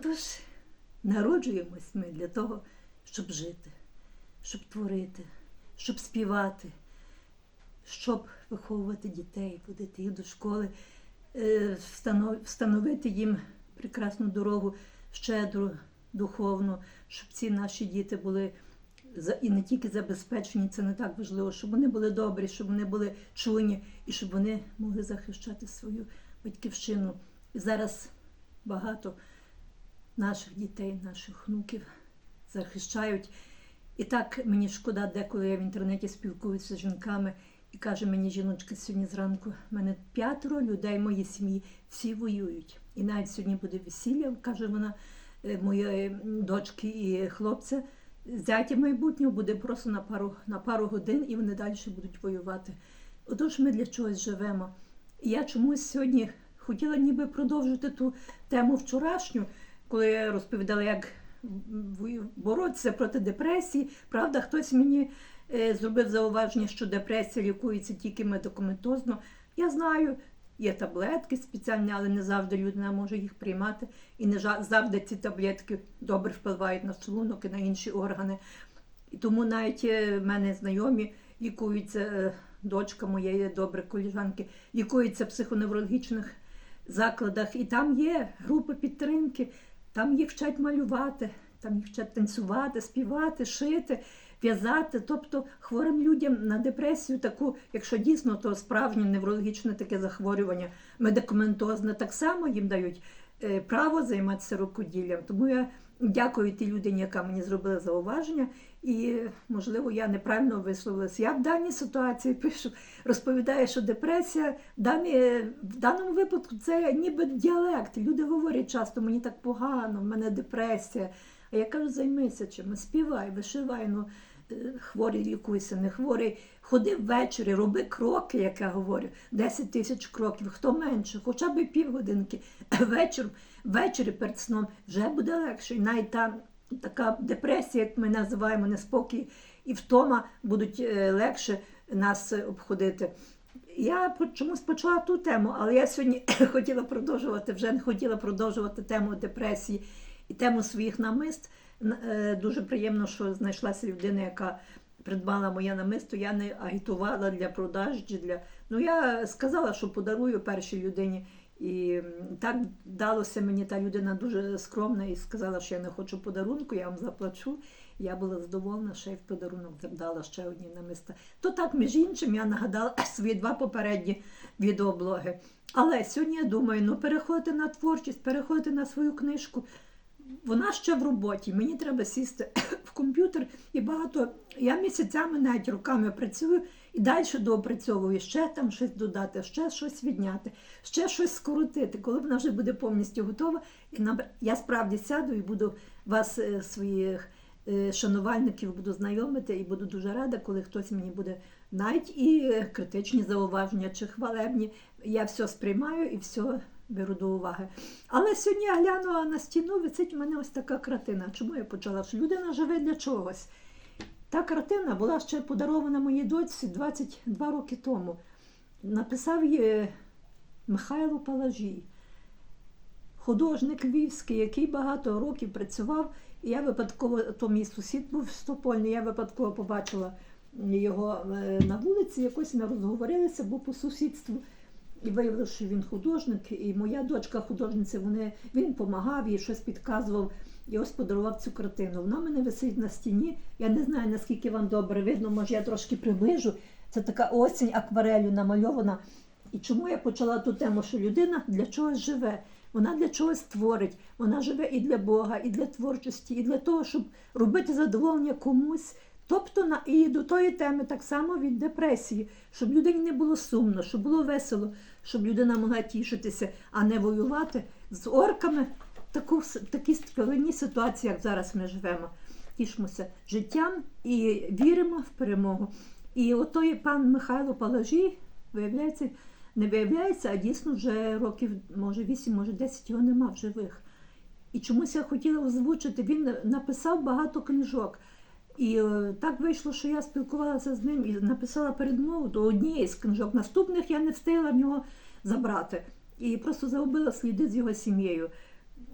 Отож, народжуємось ми для того, щоб жити, щоб творити, щоб співати, щоб виховувати дітей, водити їх до школи, е, встановити їм прекрасну дорогу, щедру, духовну, щоб ці наші діти були і не тільки забезпечені, це не так важливо, щоб вони були добрі, щоб вони були чуйні і щоб вони могли захищати свою батьківщину. І зараз багато наших дітей, наших внуків захищають. І так мені шкода, деколи я в інтернеті спілкуюся з жінками і каже мені жіночка сьогодні зранку, в мене п'ятеро людей моїй сім'ї, всі воюють. І навіть сьогодні буде весілля, каже вона, е, моєї дочки і хлопця. Зятя майбутнього буде просто на пару, на пару годин і вони далі будуть воювати. Отож, ми для чогось живемо. І я чомусь сьогодні хотіла ніби продовжити ту тему вчорашню, коли я розповідала, як боротися проти депресії. Правда, хтось мені е, зробив зауваження, що депресія лікується тільки медикаментозно. Я знаю, є таблетки спеціальні, але не завжди людина може їх приймати. І не завжди ці таблетки добре впливають на шлунок і на інші органи. І тому навіть е, в мене знайомі лікуються, е, дочка моєї добре коліжанки, лікуються в психоневрологічних закладах. І там є групи підтримки, там їх вчать малювати, там їх вчать танцювати, співати, шити, в'язати. Тобто хворим людям на депресію, таку, якщо дійсно то справжнє неврологічне таке захворювання, медикаментозне, так само їм дають е, право займатися рукоділлям. Тому я дякую тій людині, яка мені зробила зауваження. І, можливо, я неправильно висловилася. Я в даній ситуації пишу, розповідаю, що депресія в, в даному випадку це ніби діалект. Люди говорять часто, мені так погано, в мене депресія. А я кажу, займися чим, співай, вишивай. Ну, е, хворий лікуйся, не хворий. Ходи ввечері, роби кроки, як я говорю, 10 тисяч кроків, хто менше, хоча б півгодинки. Вечір, ввечері перед сном вже буде легше. І навіть та така депресія, як ми називаємо неспокій, і втома будуть е, легше нас обходити. Я чомусь почала ту тему, але я сьогодні хотіла продовжувати, вже не хотіла продовжувати тему депресії і тему своїх намист. Е, Дуже приємно, що знайшлася людина, яка придбала моє намисто. Я не агітувала для продажу чи для. Ну я сказала, що подарую першій людині. І так далося мені та людина дуже скромна і сказала, що я не хочу подарунку, я вам заплачу. Я була задоволена, що я в подарунок дала ще одні намиста. То так, між іншим, я нагадала свої два попередні відеоблоги. Але сьогодні я думаю, ну переходити на творчість, переходити на свою книжку. Вона ще в роботі. Мені треба сісти в комп'ютер і багато. Я місяцями навіть руками працюю і далі доопрацьовую, ще там щось додати, ще щось відняти, ще щось скоротити. Коли вона вже буде повністю готова, і я справді сяду і буду вас, е, своїх е, шанувальників, буду знайомити і буду дуже рада, коли хтось мені буде навіть і е, критичні зауваження чи хвалебні. Я все сприймаю і все беру до уваги. Але сьогодні я глянула на стіну, висить у мене ось така картина. Чому я почала? Що людина живе для чогось. Та картина була ще подарована моїй дочці 22 роки тому. Написав її Михайло Палажій, художник львівський, який багато років працював. Я випадково, то мій сусід був стопольний, я випадково побачила його е, на вулиці, якось ми розговорилися, бо по сусідству. І виявилося, що він художник, і моя дочка художниця, вони, він допомагав, їй щось підказував. І ось подарував цю картину. Вона в мене висить на стіні. Я не знаю, наскільки вам добре видно, може я трошки приближу. Це така осінь акварелью намальована. І чому я почала ту тему, що людина для чогось живе? Вона для чогось творить, вона живе і для Бога, і для творчості, і для того, щоб робити задоволення комусь. Тобто на і до тої теми так само від депресії, щоб людині не було сумно, щоб було весело, щоб людина могла тішитися, а не воювати з орками. Таку с- такі складні ситуації, як зараз ми живемо. Тішимося життям і віримо в перемогу. І отой пан Михайло Палажій, виявляється, не виявляється, а дійсно вже років, може 8, може 10 його нема в живих. І чомусь я хотіла озвучити, він написав багато книжок. І е, так вийшло, що я спілкувалася з ним і написала передмову до однієї з книжок. Наступних я не встигла в нього забрати. І просто загубила сліди з його сім'єю.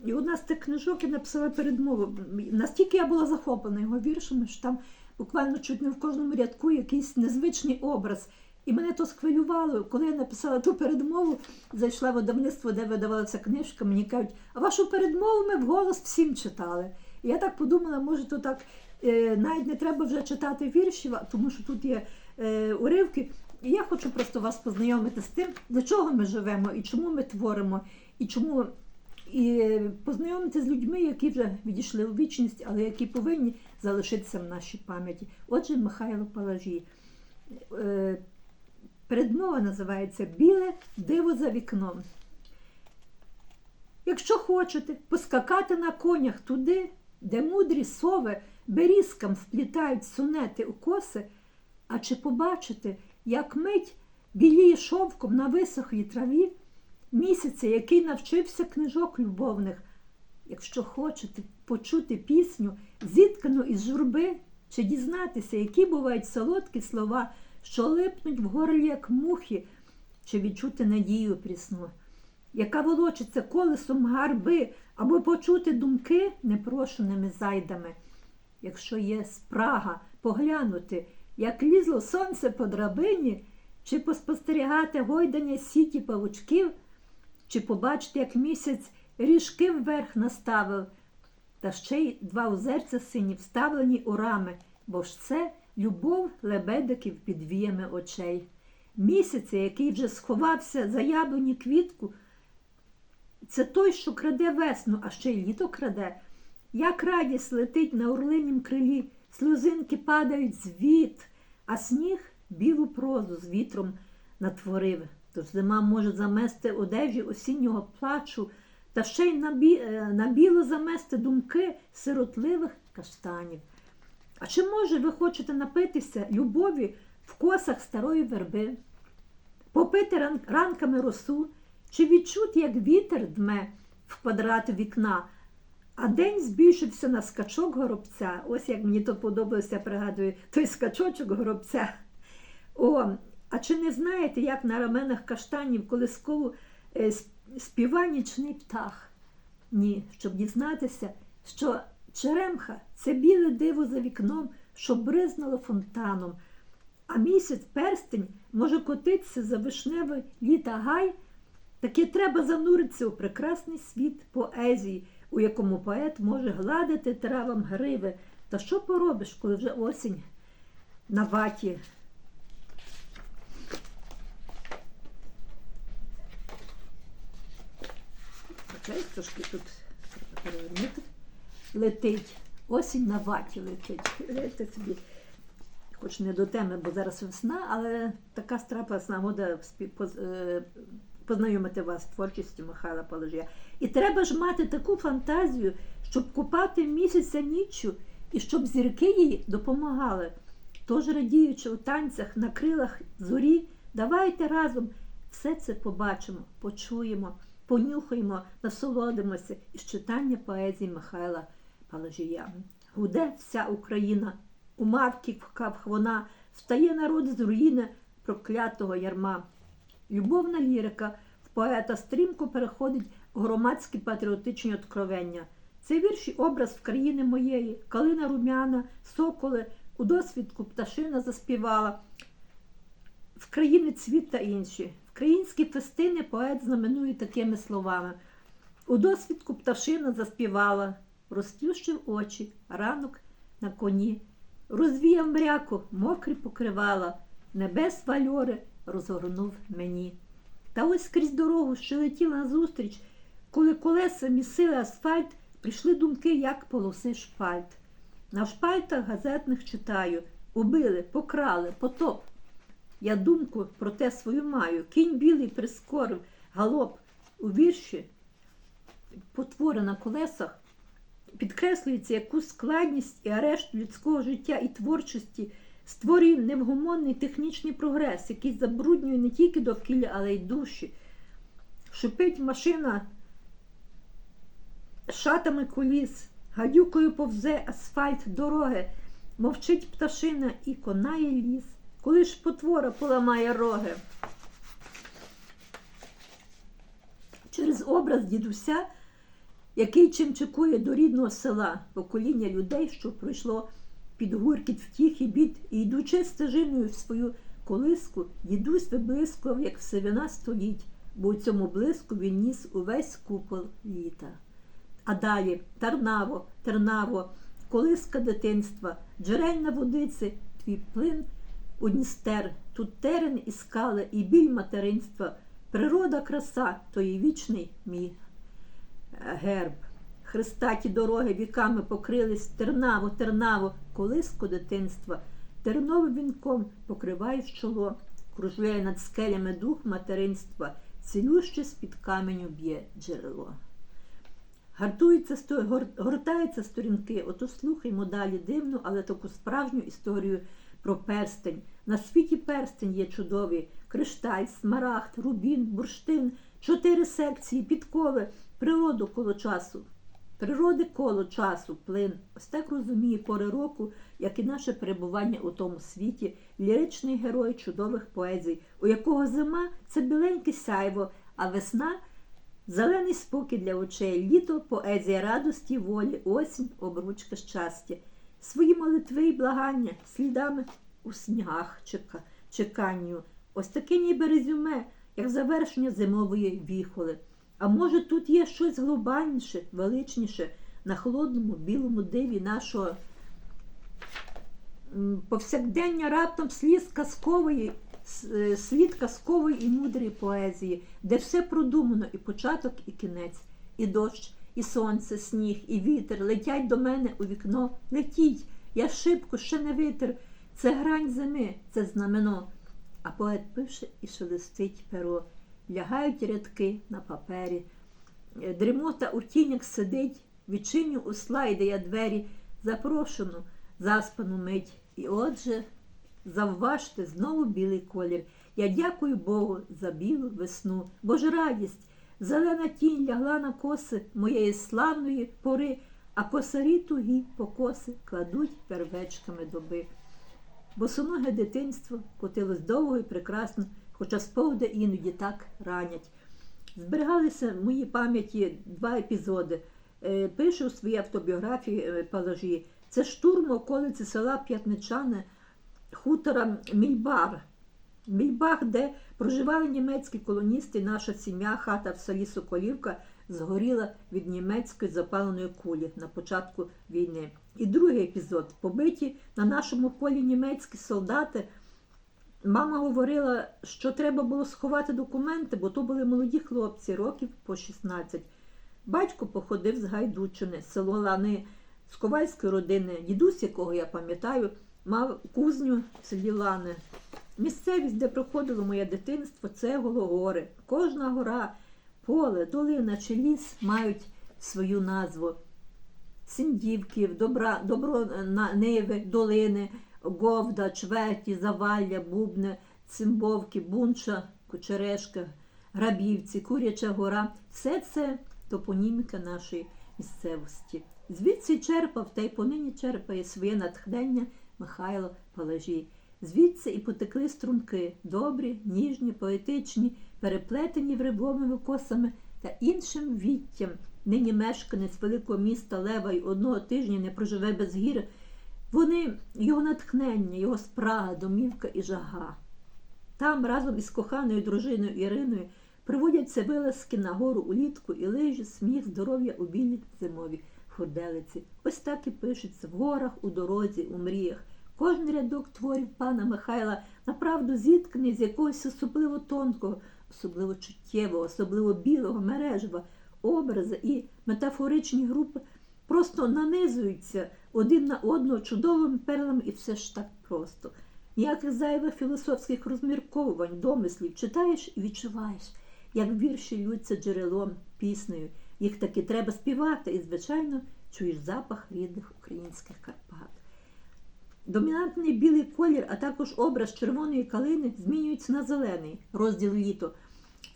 І одна з тих книжок я написала передмову. Настільки я була захоплена його віршами, що там буквально чуть не в кожному рядку якийсь незвичний образ. І мене то схвилювало, коли я написала ту передмову, зайшла в видавництво, де видавалася книжка, мені кажуть, а вашу передмову ми вголос всім читали. І я так подумала, може, то так е, навіть не треба вже читати віршів, а- тому що тут є е, уривки. І я хочу просто вас познайомити з тим, для чого ми живемо і чому ми творимо, і чому і е, познайомити з людьми, які вже відійшли у вічність, але які повинні залишитися в нашій пам'яті. Отже, Михайло Палажій. Е, Передмова називається Біле диво за вікном. Якщо хочете поскакати на конях туди, де мудрі сови берізкам вплітають сонети у коси, а чи побачите, як мить біліє шовком на висохлій траві, місяця, який навчився книжок любовних, якщо хочете почути пісню, зіткану із журби, чи дізнатися, які бувають солодкі слова, що липнуть в горлі, як мухи, чи відчути надію прісну, яка волочиться колесом гарби, або почути думки непрошеними зайдами. Якщо є спрага поглянути, як лізло сонце по драбині, чи поспостерігати гойдання сіті павучків, чи побачити, як місяць ріжки вверх наставив, та ще й два озерця сині вставлені у рами, бо ж це любов лебедиків під віями очей. Місяця, який вже сховався за яблуні квітку, це той, що краде весну, а ще й літо краде. Як радість летить на орлинім крилі, сльозинки падають з а сніг білу прозу з вітром натворив. Тож зима може замести одежі осіннього плачу, та ще й е, на біло замести думки сиротливих каштанів. А чи може ви хочете напитися любові в косах старої верби, попити ранками росу, чи відчути, як вітер дме в квадрат вікна, а день збільшився на скачок горобця. Ось як мені то подобалося, пригадую, той скачочок горобця. О, а чи не знаєте, як на раменах каштанів колискову е, співа нічний птах? Ні, щоб дізнатися, що черемха це біле диво за вікном, що бризнуло фонтаном, а місяць перстень може котитися за вишневий літа гай, таки треба зануритися у прекрасний світ поезії, у якому поет може гладити травам гриви. Та що поробиш, коли вже осінь на ваті? Трошки тут перевернути. Летить. Осінь на ваті летить. Гляньте собі. Хоч не до теми, бо зараз весна, але така страпилась нагода е, познайомити вас з творчістю Михайла Положія. І треба ж мати таку фантазію, щоб купати місяця ніччю і щоб зірки їй допомагали. Тож, радіючи у танцях на крилах зорі, давайте разом все це побачимо, почуємо, понюхаємо, насолодимося із читання поезії Михайла Паложія. Гуде вся Україна, у мавках вона, встає народ з руїни проклятого ярма. Любовна лірика в поета стрімко переходить в громадські патріотичні откровення. Це вірші образ в країни моєї, калина румяна, соколи, у досвідку пташина заспівала. В країни цвіт та інші. Українські фестини поет знаменує такими словами. У досвідку пташина заспівала, розплющив очі, ранок на коні, розвіяв мряко, мокрі покривала, небес вальори розгорнув мені. Та ось скрізь дорогу, що летіла назустріч, коли колеса місили асфальт, прийшли думки, як полоси шпальт. На шпальтах газетних читаю убили, покрали, потоп. Я думку про те свою маю. Кінь білий прискорив, галоп у вірші, потвори на колесах, підкреслюється яку складність і арешт людського життя і творчості створює невгомонний технічний прогрес, який забруднює не тільки довкілля, але й душі. Шипить машина шатами коліс, гадюкою повзе асфальт дороги, мовчить пташина і конає ліс, коли ж потвора поламає роги. Через образ дідуся який чимчикує до рідного села, покоління людей, що пройшло під гуркіт втіх і бід, і йдучи стежиною в свою колиску, дідусь виблискував, як всевина століть, бо у цьому блиску він ніс увесь купол літа. А далі Тарнаво, Тернаво, колиска дитинства, джерельна водиці, твій плин у Дністер, тут терен і скали, і біль материнства, природа краса, то і вічний мій е, герб. Хрестаті дороги віками покрились, тернаво, тернаво, колиско дитинства, терновим вінком покриваєш чоло, кружляє над скелями дух материнства, цілюще з-під каменю б'є джерело. Гор- гортаються сторінки, ото слухаймо далі дивну, але таку справжню історію про перстень. На світі перстень є чудовий, кришталь, смарагд, рубін, бурштин, чотири секції, підкови, природу коло часу. Природи коло часу, плин. Ось так розуміє пори року, як і наше перебування у тому світі, ліричний герой чудових поезій, у якого зима це біленьке сяйво, а весна Зелений спокій для очей, літо, поезія радості, волі, осінь, обручка щастя. Свої молитви і благання слідами у снігах чека, чеканню. Ось таке ніби резюме, як завершення зимової віхоли. А може тут є щось глобальніше, величніше на холодному білому диві нашого повсякдення раптом сліз казкової, е, слід казкової і мудрої поезії, де все продумано, і початок, і кінець, і дощ, і сонце, сніг, і вітер летять до мене у вікно. Летіть, я шибко ще не витер. Це грань зими, це знамено. А поет пише і шелестить перо. Лягають рядки на папері. Е, Дрімота у тінях сидить, відчиню у слайди я двері, запрошену, заспану мить. І отже, завважте знову білий колір. Я дякую Богу за білу весну, бо радість, зелена тінь лягла на коси моєї славної пори, а косарі тугі покоси кладуть первечками доби. Босоноге дитинство котилось довго і прекрасно, хоча сповіди іноді так ранять. Зберігалися в моїй пам'яті два епізоди. Е, Пише у своїй автобіографії е, Палажі. Це штурм околиці села П'ятничане, хутора Мільбар. Мільбах, де проживали німецькі колоністи, наша сім'я, хата в селі Соколівка згоріла від німецької запаленої кулі на початку війни. І другий епізод. Побиті на нашому полі німецькі солдати. Мама говорила, що треба було сховати документи, бо то були молоді хлопці, років по 16. Батько походив з Гайдучини, село Лани з ковальської родини. Дідусь, якого я пам'ятаю, мав кузню в селі Лани. Місцевість, де проходило моє дитинство, це Гологори. Кожна гора, поле, долина чи ліс мають свою назву. Сіндівків, добра, добро на Ниви, долини, Говда, Чверті, Завалля, Бубне, Цимбовки, Бунча, Кучерешка, Грабівці, Куряча гора все це топоніміка нашої місцевості. Звідси черпав та й понині черпає своє натхнення Михайло Палажій. Звідси і потекли струмки, добрі, ніжні, поетичні, переплетені вривовими косами та іншим віттям. Нині мешканець великого міста Лева й одного тижня не проживе без гір. Вони його натхнення, його спрага, домівка і жага. Там разом із коханою дружиною Іриною проводяться вилазки на гору улітку і лижі, сміх, здоров'я у білій зимові хурделиці. Ось так і пишеться в горах, у дорозі, у мріях. Кожен рядок творів пана Михайла направду зітканий з якогось особливо тонкого, особливо чуттєвого, особливо білого мережева, образи і метафоричні групи просто нанизуються один на одного чудовими перлами, і все ж так просто. Ніяких зайвих філософських розмірковувань, домислів читаєш і відчуваєш, як вірші льються джерелом, піснею. Їх таки треба співати, і, звичайно, чуєш запах рідних українських Карпат. Домінантний білий колір, а також образ червоної калини змінюється на зелений розділ літо.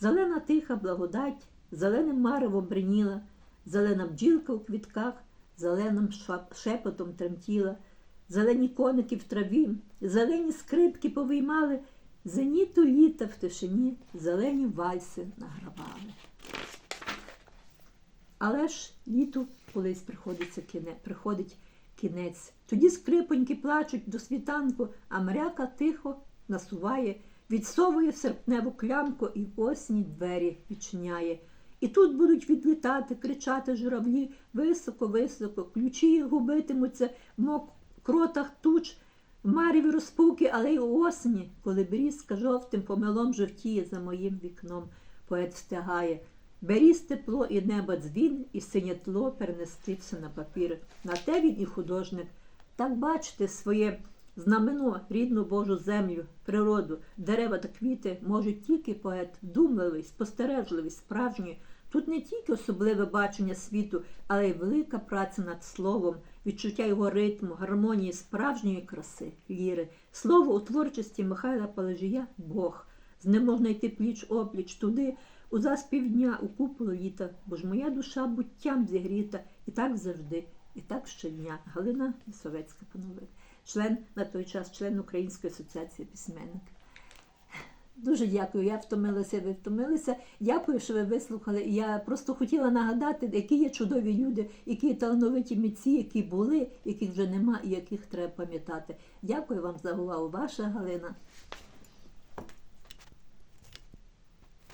Зелена тиха благодать, зеленим маревом бриніла, зелена бджілка у квітках, зеленим шепотом тремтіла, зелені коники в траві, зелені скрипки повиймали, зеніту літа в тишині, зелені вальси награвали. Але ж літо колись приходиться кіне, приходить кінець. Тоді скрипоньки плачуть до світанку, а мряка тихо насуває, відсовує серпневу клямку і осні двері відчиняє. І тут будуть відлітати, кричати журавлі високо-високо, ключі губитимуться в мокротах туч, в маріві розпуки, але й у осені, коли брізка жовтим помилом жовтіє за моїм вікном, поет встягає. Беріз тепло і неба дзвін, і синє тло перенести все на папір. На те він і художник. Так бачите своє знамено, рідну Божу землю, природу, дерева та квіти може тільки поет, вдумливий, спостережливий, справжній. Тут не тільки особливе бачення світу, але й велика праця над словом, відчуття його ритму, гармонії справжньої краси, ліри. Слово у творчості Михайла Палежія Бог. З ним можна йти пліч опліч туди, у заспів дня, у куполу літа, бо ж моя душа буттям зігріта, і так завжди, і так щодня. Галина Лісовецька панове, член на той час, член Української асоціації письменників. Дуже дякую. Я втомилася, ви втомилися. Дякую, що ви вислухали. Я просто хотіла нагадати, які є чудові люди, які є талановиті митці, які були, яких вже нема і яких треба пам'ятати. Дякую вам за увагу. Ваша Галина.